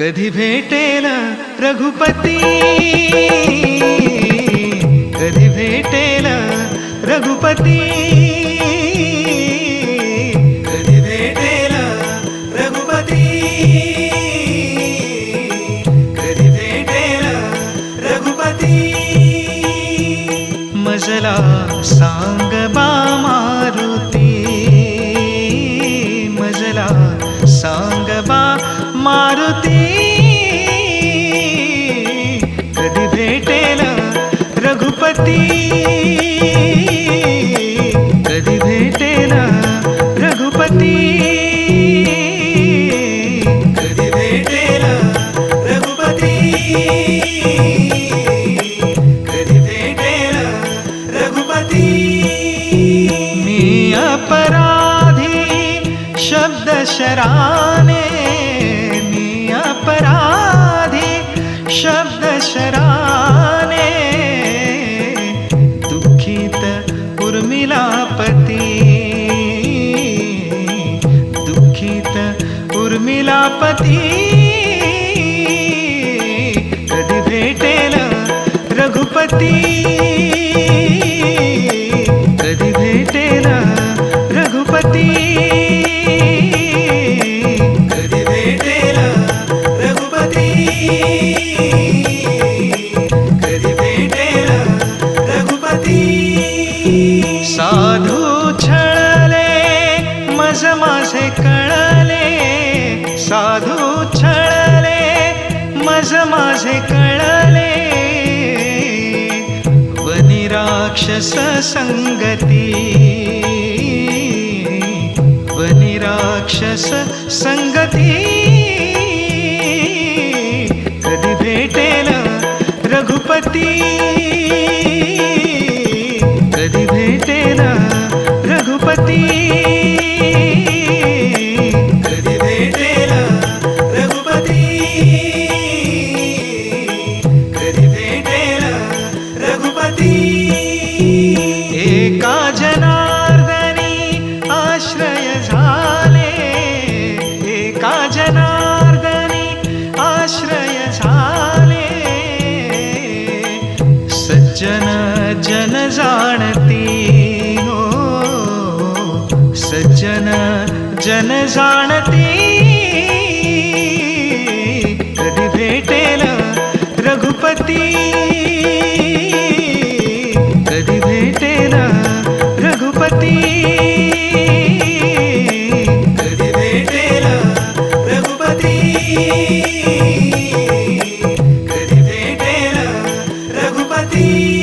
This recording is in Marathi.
कधी भेटेल रघुपती? कधी भेटेल रघुपती? कधी भेटेल रघुपती? कधी भेटेल रघुपती? मजला सांग बा मारुती। मजला सांग बा मारुती। रघुपती कधी भेटेल रघुपती. कधी भेटेल रघुपती. कधी भेटेल रघुपती. मी अपराधी शब्द शरा प्रजापती कधी भेटेल रघुपती। कधी भेटेल रघुपती। कधी भेटेल रघुपती। कधी भेटेल रघुपती। साधू छळले मज माझे कळ साधू छळले मज माझे कळले. वनी राक्षस संगती वनी राक्षस संगती. जनार्दनी आश्रय झाले. सज्जन जन जाणती हो सज्जन जन जाणती. कधी भेटेल रघुपती? रघुपती कधी भेटेल रघुपती.